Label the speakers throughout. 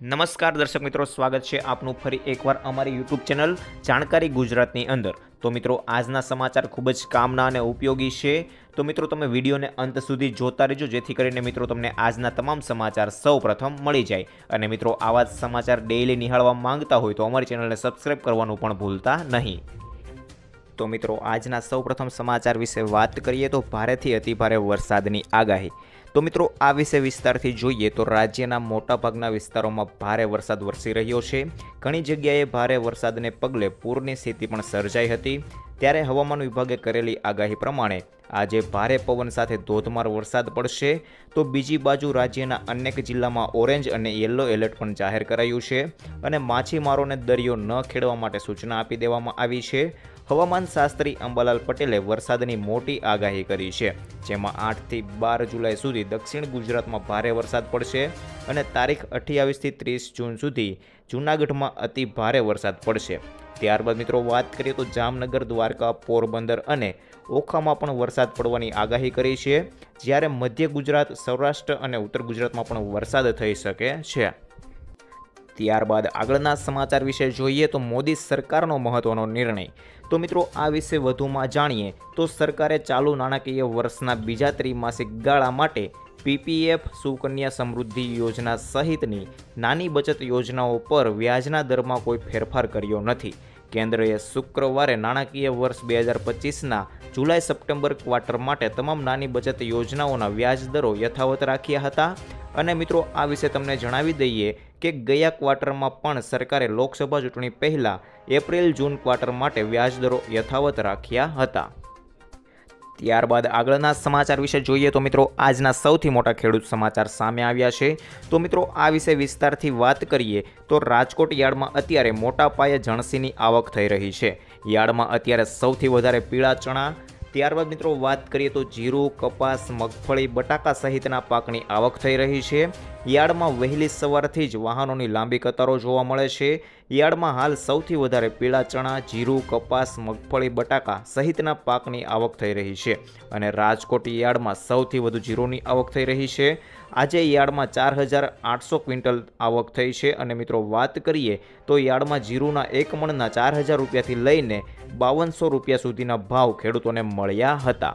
Speaker 1: નમસ્કાર દર્શક મિત્રો, સ્વાગત છે આપનું ફરી એકવાર અમારી યુટ્યુબ ચેનલ જાણકારી ગુજરાતની અંદર. તો મિત્રો, આજના સમાચાર ખૂબ જ કામના અને ઉપયોગી છે. તો મિત્રો, તમે વિડીયોને અંત સુધી જોતા રહેજો, જેથી કરીને મિત્રો તમને આજના તમામ સમાચાર સૌ પ્રથમ મળી જાય. અને મિત્રો, આવા જ સમાચાર ડેઇલી નિહાળવા માંગતા હોય તો અમારી ચેનલને સબસ્ક્રાઈબ કરવાનું પણ ભૂલતા નહીં. તો મિત્રો, આજના સૌપ્રથમ સમાચાર વિશે વાત કરીએ તો ભારેથી અતિભારે વરસાદની આગાહી. તો મિત્રો, આ વિશે વિસ્તારથી જોઈએ તો રાજ્યના મોટાભાગના વિસ્તારોમાં ભારે વરસાદ વરસી રહ્યો છે. ઘણી જગ્યાએ ભારે વરસાદને પગલે પૂરની સ્થિતિ પણ સર્જાઈ હતી. ત્યારે હવામાન વિભાગે કરેલી આગાહી પ્રમાણે આજે ભારે પવન સાથે ધોધમાર વરસાદ પડશે. તો બીજી બાજુ રાજ્યના અનેક જિલ્લામાં ઓરેન્જ અને યલો એલર્ટ પણ જાહેર કરાયું છે. અને માછીમારોને દરિયો ન ખેડવા માટે સૂચના આપી દેવામાં આવી છે. હવામાન શાસ્ત્રી અંબાલાલ પટેલે વરસાદની મોટી આગાહી કરી છે, જેમાં આઠથી બાર જુલાઈ સુધી દક્ષિણ ગુજરાતમાં ભારે વરસાદ પડશે અને તારીખ અઠ્યાવીસથી ત્રીસ જૂન સુધી જૂનાગઢમાં અતિ ભારે વરસાદ પડશે. ત્યારબાદ મિત્રો વાત કરીએ તો જામનગર, દ્વારકા, પોરબંદર અને ઓખામાં પણ વરસાદ પડવાની આગાહી કરી છે, જ્યારે મધ્ય ગુજરાત, સૌરાષ્ટ્ર અને ઉત્તર ગુજરાતમાં પણ વરસાદ થઈ શકે છે. ત્યારબાદ આગળના સમાચાર વિશે જોઈએ તો મોદી સરકારનો મહત્વનો નિર્ણય. તો મિત્રો, આ વિશે વધુમાં જાણીએ તો સરકારે ચાલુ નાણાકીય વર્ષના બીજા ત્રિમાસિક ગાળા માટે પીપીએફ સુકન્યા સમૃદ્ધિ યોજના સહિતની નાની બચત યોજનાઓ પર વ્યાજના દરમાં કોઈ ફેરફાર કર્યો નથી. કેન્દ્રએ શુક્રવારે નાણાકીય વર્ષ બે હજાર પચીસના જુલાઈ સપ્ટેમ્બર ક્વાર્ટર માટે તમામ નાની બચત યોજનાઓના વ્યાજ દરો યથાવત રાખ્યા હતા. અને મિત્રો, આ વિશે તમને જણાવી દઈએ કે ગયા ક્વાર્ટરમાં પણ સરકારે લોકસભા ચૂંટણી પહેલાં એપ્રિલ જૂન ક્વાર્ટર માટે વ્યાજદરો યથાવત રાખ્યા હતા. ત્યારબાદ આગળના સમાચાર વિશે જોઈએ તો મિત્રો આજના સૌથી મોટા ખેડૂત સમાચાર સામે આવ્યા છે. તો મિત્રો આ વિશે વિસ્તારથી વાત કરીએ તો રાજકોટ યાર્ડમાં અત્યારે મોટા પાયે જણસીની આવક થઈ રહી છે. યાર્ડમાં અત્યારે સૌથી વધારે પીળા ચણા ત્યારબાદ મિત્રો વાત કરીએ તો જીરું, કપાસ, મગફળી, બટાકા સહિતના પાકની આવક થઈ રહી છે. યાર્ડમાં વહેલી સવારથી જ વાહનોની લાંબી કતારો જોવા મળે છે. યાર્ડમાં હાલ સૌથી વધારે પીળા ચણા, જીરું, કપાસ, મગફળી, બટાકા સહિતના પાકની આવક થઈ રહી છે અને રાજકોટ યાર્ડમાં સૌથી વધુ જીરુંની આવક થઈ રહી છે. આજે યાર્ડમાં ચાર હજાર આઠસો ક્વિન્ટલ આવક થઈ છે અને મિત્રો વાત કરીએ તો યાર્ડમાં જીરુના એક મણના ચાર હજાર રૂપિયાથી લઈને બાવનસો રૂપિયા સુધીના ભાવ ખેડૂતોને મળ્યા હતા.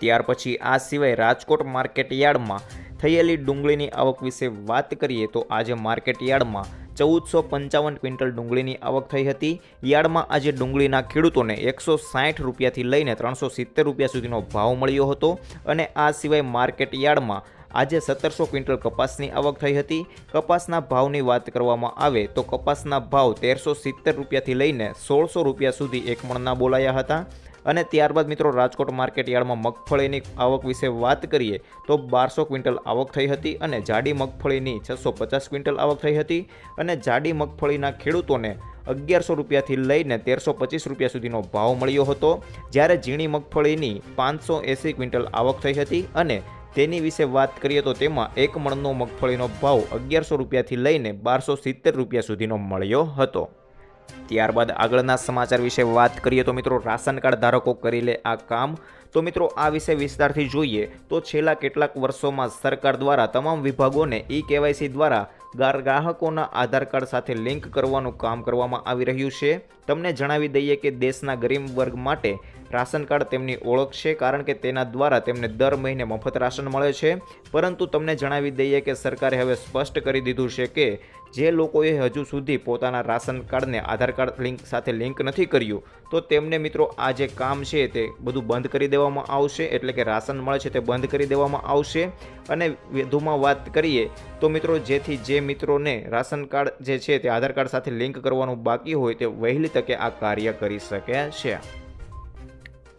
Speaker 1: ત્યાર પછી આ સિવાય રાજકોટ માર્કેટ યાર્ડમાં થયેલી ડુંગળીની આવક વિશે વાત કરીએ તો આજે માર્કેટ યાર્ડમાં ચૌદસો પંચાવન ક્વિન્ટલ ડુંગળીની આવક થઈ હતી. યાર્ડમાં આજે ડુંગળીના ખેડૂતોને એકસો સાઠ રૂપિયાથી લઈને ત્રણસો સિત્તેર રૂપિયા સુધીનો ભાવ મળ્યો હતો અને આ સિવાય માર્કેટ યાર્ડમાં આજે સત્તરસો ક્વિન્ટલ કપાસની આવક થઈ હતી. કપાસના ભાવની વાત કરવામાં આવે તો કપાસના ભાવ તેરસો સિત્તેર રૂપિયાથી લઈને સોળસો રૂપિયા સુધી એક મણના બોલાયા હતા. અને ત્યારબાદ મિત્રો રાજકોટ માર્કેટ યાર્ડમાં મગફળીની આવક વિશે વાત કરીએ તો બારસો ક્વિન્ટલ આવક થઈ હતી અને જાડી મગફળીની છસો પચાસ ક્વિન્ટલ આવક થઈ હતી અને જાડી મગફળીના ખેડૂતોને અગિયારસો રૂપિયાથી લઈને તેરસો પચીસ રૂપિયા સુધીનો ભાવ મળ્યો હતો, જ્યારે ઝીણી મગફળીની પાંચસો એંસી ક્વિન્ટલ આવક થઈ હતી અને તેની વિશે વાત કરીએ તો તેમાં એક મણનો મગફળીનો ભાવ અગિયારસો રૂપિયાથી લઈને બારસો સિત્તેર રૂપિયા સુધીનો મળ્યો હતો. ત્યારબાદ આગળના સમાચાર વિશે વાત કરીએ તો મિત્રો રાશન કાર્ડ ધારકો કરી લે આ કામ. તો મિત્રો આ વિશે વિસ્તારથી જોઈએ તો છેલ્લા કેટલાક વર્ષોમાં સરકાર દ્વારા તમામ વિભાગોને ઈ કેવાયસી દ્વારા ગ્રાહકોના આધાર કાર્ડ સાથે લિંક કરવાનું કામ કરવામાં આવી રહ્યું છે. તમને જણાવી દઈએ કે દેશના ગરીબ વર્ગ માટે રાશન કાર્ડ તેમની ઓળખ છે, કારણ કે તેના દ્વારા તેમને દર મહિને મફત રાશન મળે છે. પરંતુ તમને જણાવી દઈએ કે સરકારે હવે સ્પષ્ટ કરી દીધું છે કે જે લોકોએ હજુ સુધી પોતાના રાશન કાર્ડને આધાર કાર્ડ લિંક સાથે લિંક નથી કર્યું, તો તેમને મિત્રો આ જે કામ છે તે બધું બંધ કરી દેવામાં આવશે, એટલે કે રાશન મળે છે તે બંધ કરી દેવામાં આવશે. અને વધુમાં વાત કરીએ, તો મિત્રો જેથી જે મિત્રોને રાશન કાર્ડ જે છે તે આધાર કાર્ડ સાથે લિંક કરવાનું બાકી હોય તે વહેલી તકે આ કાર્ય કરી શકે છે.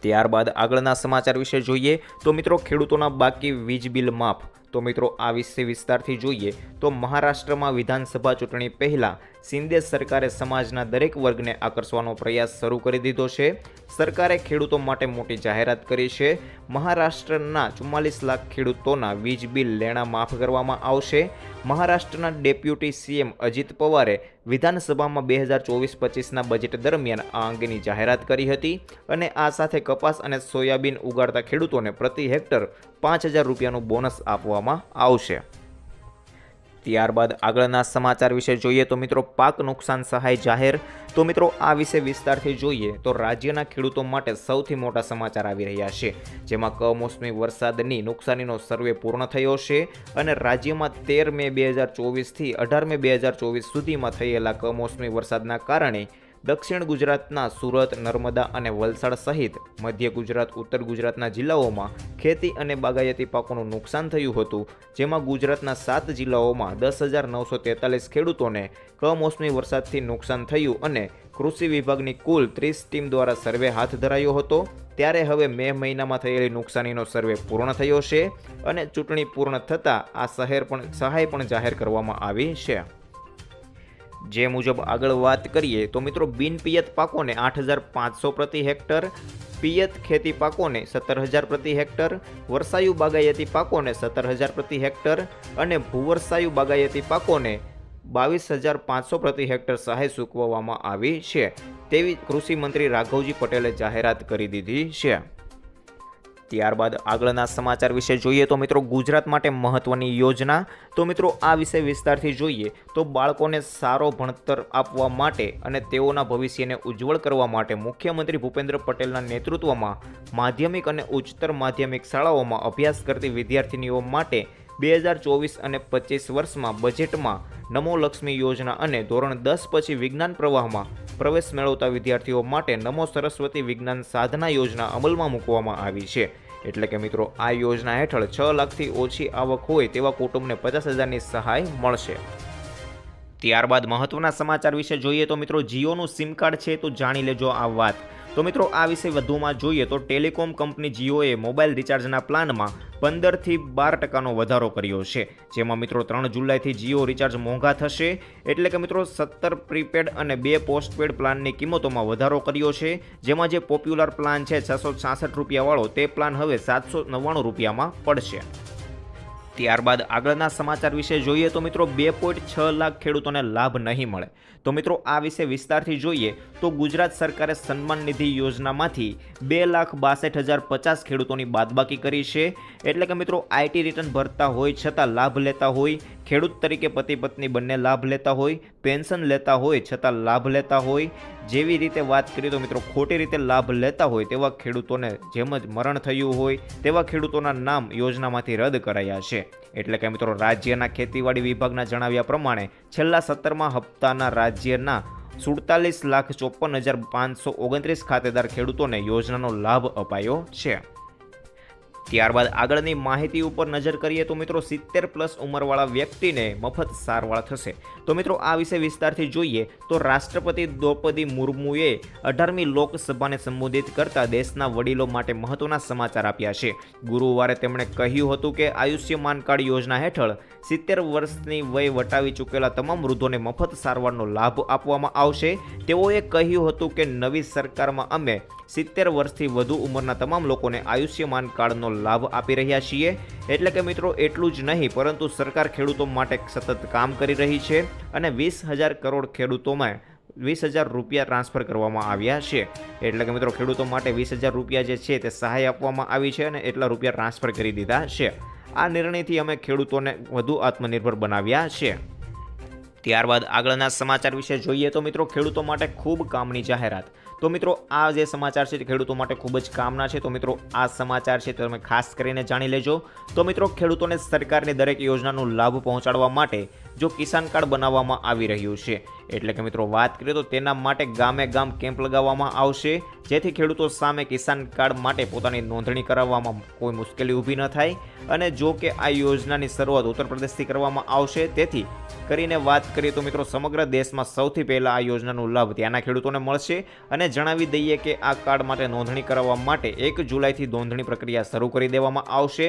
Speaker 1: ત્યારબાદ આગળના સમાચાર વિશે જોઈએ તો મિત્રો, ખેડૂતોના બાકી વીજ બિલ માફ. તો મિત્રો, આ વિશે વિસ્તારથી જોઈએ તો મહારાષ્ટ્રમાં વિધાનસભા ચૂંટણી પહેલાં શિંદે સરકારે સમાજના દરેક વર્ગને આકર્ષવાનો પ્રયાસ શરૂ કરી દીધો છે. સરકારે ખેડૂતો માટે મોટી જાહેરાત કરી છે. મહારાષ્ટ્રના ચુમ્માલીસ લાખ ખેડૂતોના વીજ બિલ લેણા માફ કરવામાં આવશે. મહારાષ્ટ્રના ડેપ્યુટી સીએમ અજીત પવારે વિધાનસભામાં બે હજાર ચોવીસ પચીસના બજેટ દરમિયાન આ અંગેની જાહેરાત કરી હતી અને આ સાથે કપાસ અને સોયાબીન ઉગાડતા ખેડૂતોને પ્રતિ હેક્ટર પાંચ હજાર રૂપિયાનું બોનસ આપવામાં આવશે. ત્યારબાદ આગળના સમાચાર વિશે જોઈએ તો મિત્રો પાક નુકસાન સહાય જાહેર. તો મિત્રો આ વિશે વિસ્તારથી જોઈએ તો રાજ્યના ખેડૂતો માટે સૌથી મોટા સમાચાર આવી રહ્યા છે, જેમાં કમોસમી વરસાદની નુકસાનીનો સર્વે પૂર્ણ થયો છે અને રાજ્યમાં તેર મે બે હજાર ચોવીસથી અઢાર મે બે હજાર ચોવીસ સુધીમાં થયેલા કમોસમી વરસાદના કારણે દક્ષિણ ગુજરાતના સુરત, નર્મદા અને વલસાડ સહિત મધ્ય ગુજરાત, ઉત્તર ગુજરાતના જિલ્લાઓમાં ખેતી અને બાગાયતી પાકોનું નુકસાન થયું હતું, જેમાં ગુજરાતના સાત જિલ્લાઓમાં દસ હજાર નવસો તેતાલીસ ખેડૂતોને કમોસમી વરસાદથી નુકસાન થયું અને કૃષિ વિભાગની કુલ ત્રીસ ટીમ દ્વારા સર્વે હાથ ધરાયો હતો. ત્યારે હવે મે મહિનામાં થયેલી નુકસાનીનો સર્વે પૂર્ણ થયો છે અને ચૂંટણી પૂર્ણ થતાં આ શહેર પણ, સહાય પણ જાહેર કરવામાં આવી છે. જે મુજબ આગળ વાત કરીએ, તો મિત્રો બિનપિયત પાકોને આઠ હજાર પાંચસો પ્રતિ હેક્ટર, પિયત ખેતી પાકોને સત્તર હજાર પ્રતિ હેક્ટર, વરસાયુ બાગાયતી પાકોને સત્તર હજાર પ્રતિ હેક્ટર અને ભૂવરસાયુ બાગાયતી પાકોને બાવીસ હજાર પાંચસો પ્રતિ હેક્ટર સહાય ચૂકવવામાં આવી છે. તેવી કૃષિ મંત્રી રાઘવજી પટેલે જાહેરાત કરી દીધી છે. ત્યારબાદ આગળના સમાચાર વિશે જોઈએ તો મિત્રો ગુજરાત માટે મહત્વની યોજના. તો મિત્રો આ વિશે વિસ્તારથી જોઈએ તો બાળકોને સારો ભણતર આપવા માટે અને તેઓના ભવિષ્યને ઉજ્જવળ કરવા માટે મુખ્યમંત્રી ભૂપેન્દ્ર પટેલના નેતૃત્વમાં માધ્યમિક અને ઉચ્ચતર માધ્યમિક શાળાઓમાં અભ્યાસ કરતી વિદ્યાર્થીનીઓ માટે બે હજાર ચોવીસ અને પચીસ વર્ષમાં બજેટમાં નમો લક્ષ્મી યોજના અને ધોરણ દસ પછી વિજ્ઞાન પ્રવાહમાં પ્રવેશ મેળવતા વિદ્યાર્થીઓ માટે નમો સરસ્વતી વિજ્ઞાન સાધના યોજના અમલમાં મૂકવામાં આવી છે. એટલે કે મિત્રો, આ યોજના હેઠળ છ લાખથી ઓછી આવક હોય તેવા કુટુંબને પચાસ હજારની સહાય મળશે. ત્યારબાદ મહત્વના સમાચાર વિશે જોઈએ તો મિત્રો, જીઓનું સિમ કાર્ડ છે તો જાણી લેજો આ વાત. તો મિત્રો, આ વિશે વધુમાં જોઈએ તો ટેલિકોમ કંપની જીઓએ મોબાઈલ રિચાર્જના પ્લાનમાં પંદરથી બાર ટકાનો વધારો કર્યો છે. જેમાં મિત્રો, ત્રણ જુલાઈથી જીઓ રિચાર્જ મોંઘા થશે એટલે કે મિત્રો, સત્તર પ્રીપેડ અને બે પોસ્ટપેડ પ્લાનની કિંમતોમાં વધારો કર્યો છે. જેમાં જે પોપ્યુલર પ્લાન છે, છસો છાસઠ રૂપિયાવાળો, તે પ્લાન હવે સાતસો નવ્વાણું રૂપિયામાં પડશે. ત્યારબાદ આગળના સમાચાર વિશે જોઈએ તો મિત્રો, બે પોઈન્ટ છ લાખ ખેડૂતોને લાભ નહીં મળે. તો મિત્રો, આ વિશે વિસ્તારથી જોઈએ તો ગુજરાત સરકારે સન્માન નિધિ યોજનામાંથી બે લાખ બાસઠ હજાર પચાસ ખેડૂતોની બાદબાકી કરી છે. એટલે કે મિત્રો આઈટી રિટર્ન ભરતા હોય છતાં લાભ લેતા હોય, ખેડૂત તરીકે પતિ પત્ની બંને લાભ લેતા હોય, પેન્શન લેતા હોય છતાં લાભ લેતા હોય. જેવી રીતે વાત કરીએ તો મિત્રો, ખોટી રીતે લાભ લેતા હોય તેવા ખેડૂતોને જેમ જ મરણ થયું હોય, તેવા ખેડૂતોના નામ યોજનામાંથી રદ કરાયા છે. એટલે કે મિત્રો, રાજ્યના ખેતીવાડી વિભાગના જણાવ્યા પ્રમાણે છેલ્લા સત્તરમાં હપ્તાના રાજ્યના સુડતાલીસ લાખ ચોપન હજાર પાંચસો ઓગણત્રીસ ખાતેદાર ખેડૂતોને યોજનાનો લાભ અપાયો છે. ત્યારબાદ આગળની માહિતી ઉપર નજર કરીએ તો મિત્રો સિત્તેર પ્લસ ઉંમરવાળા વ્યક્તિને મફત સારવાર થશે. તો મિત્રો આ વિશે વિસ્તારથી જોઈએ તો રાષ્ટ્રપતિ દ્રૌપદી મુર્મુએ અઢારમી લોકસભાને સંબોધિત કરતા દેશના વડીલો માટે મહત્વના સમાચાર આપ્યા છે. ગુરુવારે તેમણે કહ્યું હતું કે આયુષ્યમાન કાર્ડ યોજના હેઠળ સિત્તેર વર્ષની વય વટાવી ચૂકેલા તમામ વૃદ્ધોને મફત સારવારનો લાભ આપવામાં આવશે. તેઓએ કહ્યું હતું કે નવી સરકારમાં અમે સિત્તેર વર્ષથી વધુ ઉંમરના તમામ લોકોને આયુષ્યમાન કાર્ડનો લાભ આપી રહ્યા છીએ. એટલે કે મિત્રો, એટલું જ નહીં, પરંતુ સરકાર ખેડૂતો માટે સતત કામ કરી રહી છે અને વીસ હજાર કરોડ ખેડૂતોમાં વીસ હજાર રૂપિયા ટ્રાન્સફર કરવામાં આવ્યા છે. એટલે કે મિત્રો, ખેડૂતો માટે વીસ હજાર રૂપિયા જે છે તે સહાય આપવામાં આવી છે અને એટલા રૂપિયા ટ્રાન્સફર કરી દીધા છે. આ નિર્ણયથી અમે ખેડૂતોને વધુ આત્મનિર્ભર બનાવ્યા છે. ત્યારબાદ આગળના સમાચાર વિશે જોઈએ તો મિત્રો, ખેડૂતો માટે ખૂબ કામની જાહેરાત. તો મિત્રો, આ જે સમાચાર છે તે ખેડૂતો માટે ખૂબ જ કામના છે. તો મિત્રો, આ સમાચાર છે તમે ખાસ કરીને જાણી લેજો. તો મિત્રો, ખેડૂતોને સરકારની દરેક યોજનાનો લાભ પહોંચાડવા માટે જો કિસાન કાર્ડ બનાવવામાં આવી રહ્યું છે. એટલે કે મિત્રો, વાત કરીએ તો તેના માટે ગામે ગામ કેમ્પ લગાવવામાં આવશે. જેથી ખેડૂતો સામે કિસાન કાર્ડ માટે પોતાની નોંધણી કરાવવામાં કોઈ મુશ્કેલી ઊભી ન થાય. અને જો કે આ યોજનાની શરૂઆત ઉત્તર પ્રદેશથી કરવામાં આવશે. તેથી કરીને વાત કરીએ તો મિત્રો, સમગ્ર દેશમાં સૌથી પહેલાં આ યોજનાનો લાભ ત્યાંના ખેડૂતોને મળશે. અને જણાવી દઈએ કે આ કાર્ડ માટે નોંધણી કરાવવા માટે એક જુલાઈથી નોંધણી પ્રક્રિયા શરૂ કરી દેવામાં આવશે.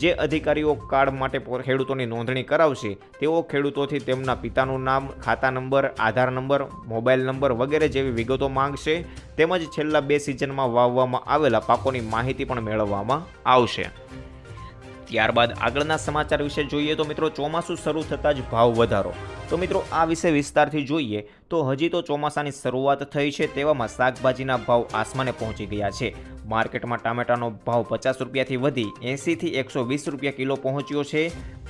Speaker 1: જે અધિકારીઓ કાર્ડ માટે ખેડૂતોની નોંધણી કરાવશે, તેઓ ખેડૂતોથી તેમના પિતાનું નામ, ખાતા number, Aadhaar number, mobile number વગેરે જેવી વિગતો માંગશે. તેમજ છેલ્લા બે સિઝનમાં વાવવામાં આવેલા પાકોની માહિતી પણ મેળવવામાં આવશે. ત્યારબાદ આગળના સમાચાર વિશે જોઈએ તો મિત્રો ચોમાસું શરૂ થતાં જ ભાવ વધારો. તો મિત્રો આ વિશે વિસ્તારથી જોઈએ તો હજી તો ચોમાસાની શરૂઆત થઈ છે તેવામાં શાકભાજીના ભાવ આસમાને પહોંચી ગયા છે. માર્કેટમાં ટામેટાનો ભાવ પચાસ રૂપિયાથી વધી એંસીથી એકસો વીસ રૂપિયા કિલો પહોંચ્યો છે.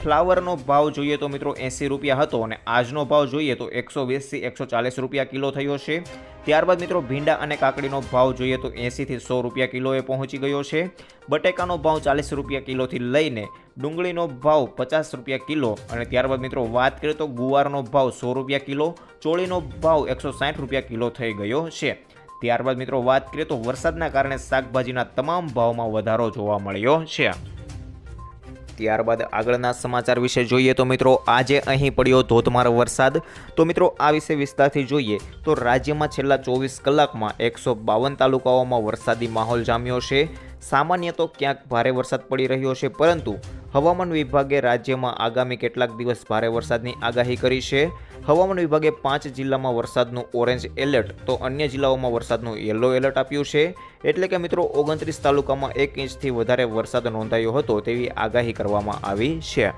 Speaker 1: ફ્લાવરનો ભાવ જોઈએ તો મિત્રો એંસી રૂપિયા હતો અને આજનો ભાવ જોઈએ તો એકસો વીસથી એકસો ચાલીસ રૂપિયા કિલો થયો છે. ત્યારબાદ મિત્રો ભીંડા અને કાકડીનો ભાવ જોઈએ તો એંસીથી સો રૂપિયા કિલોએ પહોંચી ગયો છે. બટેકાનો ભાવ ચાલીસ રૂપિયા કિલોથી લઈને ડુંગળીનો ભાવ પચાસ રૂપિયા કિલો અને ત્યારબાદ મિત્રો વાત કરીએ તો ગુવારનો ભાવ સો રૂપિયા કિલો, ચોળીનો ભાવ એકસો સાઠ રૂપિયા કિલો થઈ ગયો છે. ત્યારબાદ મિત્રો વાત કરીએ તો વરસાદના કારણે શાકભાજીના તમામ ભાવમાં વધારો જોવા મળ્યો છે. ત્યારબાદ આગળના સમાચાર વિશે જોઈએ તો મિત્રો આજે અહીં પડ્યો ધોધમાર વરસાદ. તો મિત્રો આ વિશે વિસ્તારથી જોઈએ તો રાજ્યમાં છેલ્લા ચોવીસ કલાકમાં એકસો બાવન તાલુકાઓમાં વરસાદી માહોલ જામ્યો છે. સામાન્ય તો ક્યાંક ભારે વરસાદ પડી રહ્યો છે, પરંતુ હવામાન વિભાગે રાજ્યમાં આગામી કેટલાક દિવસ ભારે વરસાદની આગાહી કરી છે. હવામાન વિભાગે પાંચ જિલ્લામાં વરસાદનું ઓરેન્જ એલર્ટ તો અન્ય જિલ્લાઓમાં વરસાદનું યલો એલર્ટ આપ્યું છે. એટલે કે મિત્રો, ઓગણત્રીસ તાલુકામાં એક ઇંચથી વધારે વરસાદ નોંધાયો હતો તેવી આગાહી કરવામાં આવી છે.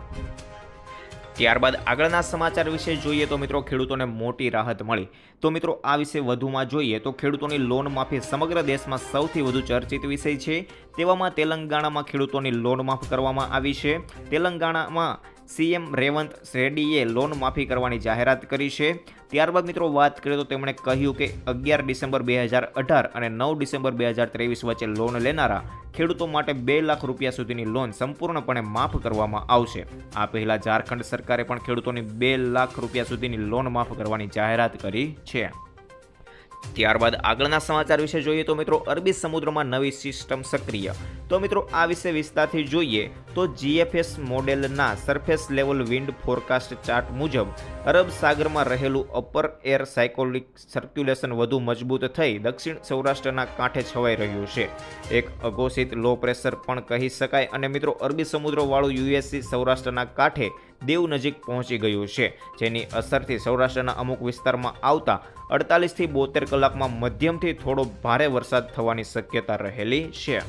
Speaker 1: ત્યારબાદ આગળના સમાચાર વિશે જોઈએ તો મિત્રો ખેડૂતોને મોટી રાહત મળી. તો મિત્રો આ વિશે વધુમાં જોઈએ તો ખેડૂતોની લોન માફી સમગ્ર દેશમાં સૌથી વધુ ચર્ચિત વિષય છે. તેવામાં તેલંગાણામાં ખેડૂતોની લોન માફ કરવામાં આવી છે. તેલંગાણામાં સીએમ રેવંત રેડ્ડીએ લોન માફી કરવાની જાહેરાત કરી છે. ત્યારબાદ મિત્રો વાત કરીએ તો તેમણે કહ્યું કે અગિયાર ડિસેમ્બર બે હજાર અઢાર અને નવ ડિસેમ્બર બે હજાર ત્રેવીસ વચ્ચે લોન લેનારા ખેડૂતો માટે બે લાખ રૂપિયા સુધીની લોન સંપૂર્ણપણે માફ કરવામાં આવશે. આ પહેલાં ઝારખંડ સરકારે પણ ખેડૂતોની બે લાખ રૂપિયા સુધીની લોન માફ કરવાની જાહેરાત કરી છે. ત્યારબાદ આગળના સમાચાર વિશે જોઈએ તો મિત્રો અરબી સમુદ્રમાં નવી સિસ્ટમ સક્રિય. તો મિત્રો આ વિશે વિસ્તારથી જોઈએ તો જીએફએસ મોડેલના surface level wind forecast chart મુજબ અરબ સાગરમાં રહેલું અપર એર સાયકોલિક સર્ક્યુલેશન વધુ મજબૂત થઈ દક્ષિણ સૌરાષ્ટ્રના કાંઠે છવાઈ રહ્યું છે. એક અઘોષિત લો પ્રેશર પણ કહી શકાય અને મિત્રો અરબી સમુદ્રવાળું યુએસસી સૌરાષ્ટ્રના કાંઠે દેવ નજીક પહોંચી ગયું છે, જેની અસરથી સૌરાષ્ટ્રના અમુક વિસ્તારમાં આવતા અડતાલીસથી બોતેર કલાકમાં મધ્યમથી થોડો ભારે વરસાદ થવાની શક્યતા રહેલી છે.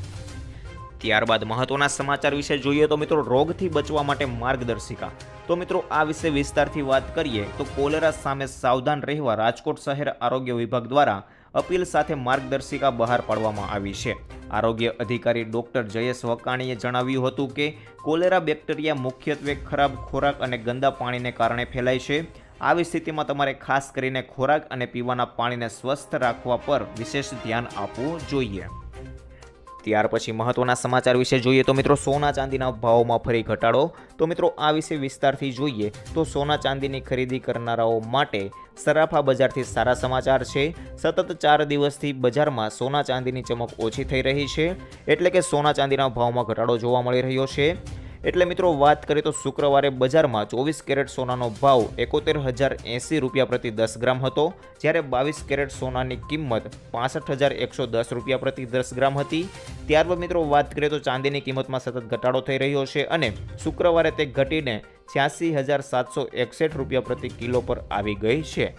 Speaker 1: ત્યારબાદ મહત્વના સમાચાર વિશે જોઈએ તો મિત્રો રોગથી બચવા માટે માર્ગદર્શિકા. તો મિત્રો આ વિશે વિસ્તારથી વાત કરીએ તો કોલેરા સામે સાવધાન રહેવા રાજકોટ શહેર આરોગ્ય વિભાગ દ્વારા અપીલ સાથે માર્ગદર્શિકા બહાર પાડવામાં આવી છે. આરોગ્ય અધિકારી ડોક્ટર જયેશ વકાણીએ જણાવ્યું હતું કે, કોલેરા બેક્ટેરિયા મુખ્યત્વે ખરાબ ખોરાક અને ગંદા પાણીને કારણે ફેલાય છે. આવી સ્થિતિમાં તમારે ખાસ કરીને ખોરાક અને પીવાના પાણીને સ્વસ્થ રાખવા પર વિશેષ ધ્યાન આપવું જોઈએ. ત્યાર પછી મહત્વના સમાચાર વિશે જોઈએ તો મિત્રો સોના ચાંદીના ભાવમાં ફરી ઘટાડો. તો મિત્રો આ વિશે વિસ્તારથી જોઈએ તો સોના ચાંદીની ખરીદી કરનારાઓ માટે સરાફા બજારથી સારા સમાચાર છે. સતત ચાર દિવસથી બજારમાં સોના ચાંદીની ચમક ઓછી થઈ રહી છે. એટલે કે સોના ચાંદીના ભાવમાં ઘટાડો જોવા મળી રહ્યો છે. એટલે મિત્રો, વાત કરીએ તો શુક્રવારે બજારમાં ચોવીસ કેરેટ સોનાનો ભાવ એકોતેર હજાર એંસી રૂપિયા પ્રતિ દસ ગ્રામ હતો, જ્યારે બાવીસ કેરેટ સોનાની કિંમત પાસઠ હજાર એકસો દસ રૂપિયા પ્રતિ દસ ગ્રામ હતી. ત્યારબાદ મિત્રો, વાત કરીએ તો ચાંદીની કિંમતમાં સતત ઘટાડો થઈ રહ્યો છે અને શુક્રવારે તે ઘટીને છ્યાસી હજાર સાતસો એકસઠ રૂપિયા પ્રતિ કિલો પર આવી ગઈ છે.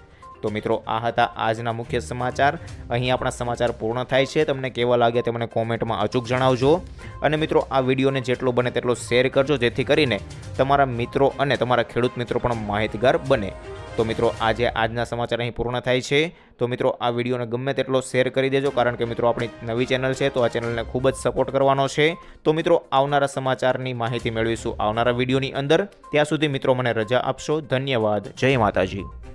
Speaker 1: તો મિત્રો, આ હતા આજના મુખ્ય સમાચાર. અહીં આપણા સમાચાર પૂર્ણ થાય છે. તમને કેવા લાગ્યા તે મને કોમેન્ટમાં અચૂક જણાવજો. અને મિત્રો, આ વિડીયોને જેટલો બને તેટલો શેર કરજો, જેથી કરીને તમારા મિત્રો અને તમારા ખેડૂત મિત્રો પણ માહિતગાર બને. તો મિત્રો, આજે આજના સમાચાર અહીં પૂર્ણ થાય છે. તો મિત્રો, આ વિડીયોને ગમે તેટલો શેર કરી દેજો, કારણ કે મિત્રો, આપણી નવી ચેનલ છે, તો આ ચેનલને ખૂબ જ સપોર્ટ કરવાનો છે. તો મિત્રો, આવનારા સમાચારની માહિતી મેળવીશું આવનારા વિડીયોની અંદર. ત્યાં સુધી મિત્રો, મને રજા આપશો. ધન્યવાદ. જય માતાજી.